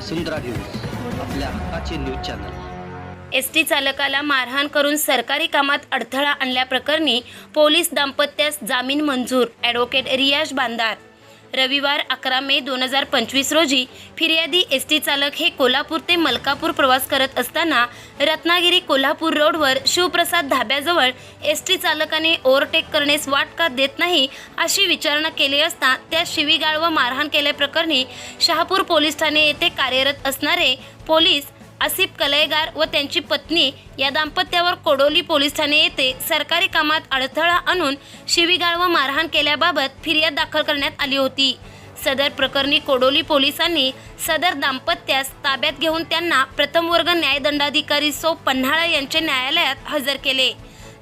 वसुंधरा news आपल्या हक्काचे news channel. S T चालकाला मारहाण करून सरकारी कामात अडथळा आणल्याप्रकरणी पोलीस दाम्पत्यास जामीन मंजूर ॲडव्होकेट रियाज बांदार. रविवार अकरा मे दोन हजार पंचवीस रोजी फिर्यादी एस टी चालक हे कोल्हापूर ते मलकापूर प्रवास करत असताना रत्नागिरी कोल्हापूर रोडवर शिवप्रसाद धाब्याजवळ एस टी चालकाने ओव्हरटेक करण्यास वाट का देत नाही अशी विचारणा केली असता त्या शिवीगाळ व मारहाण केल्याप्रकरणी शहापूर पोलीस ठाणे येथे कार्यरत असणारे पोलीस आसिफ कलयगार व त्यांची पत्नी या दाम्पत्यावर कोडोली पोलीस ठाणे येथे सरकारी कामात अडथळा आणून शिवीगाळ व मारहाण केल्याबाबत फिर्याद दाखल करण्यात आली होती. सदर प्रकरणी कोडोली पोलिसांनी सदर दाम्पत्यास ताब्यात घेऊन त्यांना प्रथम वर्ग न्यायदंडाधिकारी सो पन्हाळा यांचे न्यायालयात हजर केले.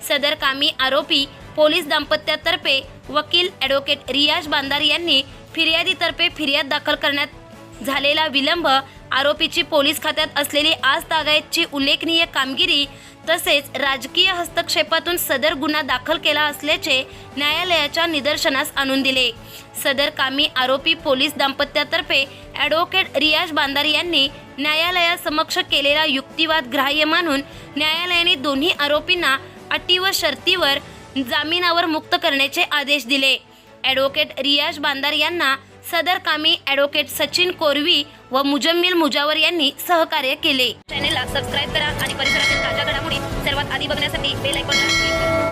सदर कामी आरोपी पोलीस दाम्पत्यातर्फे वकील ॲडव्होकेट रियाज बांदार यांनी फिर्यादीतर्फे फिर्याद दाखल करण्यात झालेला विलंब आरोपीची पोलीस खात्यात असलेली आज तागायतची उल्लेखनीय कामगिरी तसेच राजकीय हस्तक्षेपातून सदर गुन्हा दाखल केला असल्याचे न्यायालयाच्या निदर्शनास आणून दिले. सदर कामी आरोपी पोलीस दाम्पत्यातर्फे ॲडव्होकेट रियाज बांदार यांनी न्यायालयासमक्ष केलेला युक्तिवाद ग्राह्य मानून न्यायालयाने दोन्ही आरोपींना अटी व शर्तीवर जामिनावर मुक्त करण्याचे आदेश दिले. ॲडव्होकेट रियाज बांदार यांना सदर कामी ॲडव्होकेट सचिन कोरवी व मुजम्मिल मुजावर यांनी सहकार्य केले. चॅनेलला सबस्क्राईब करा आणि परिसरातील ताज्या घडामोडी सर्वात आधी बघण्यासाठी बेल आयकॉनला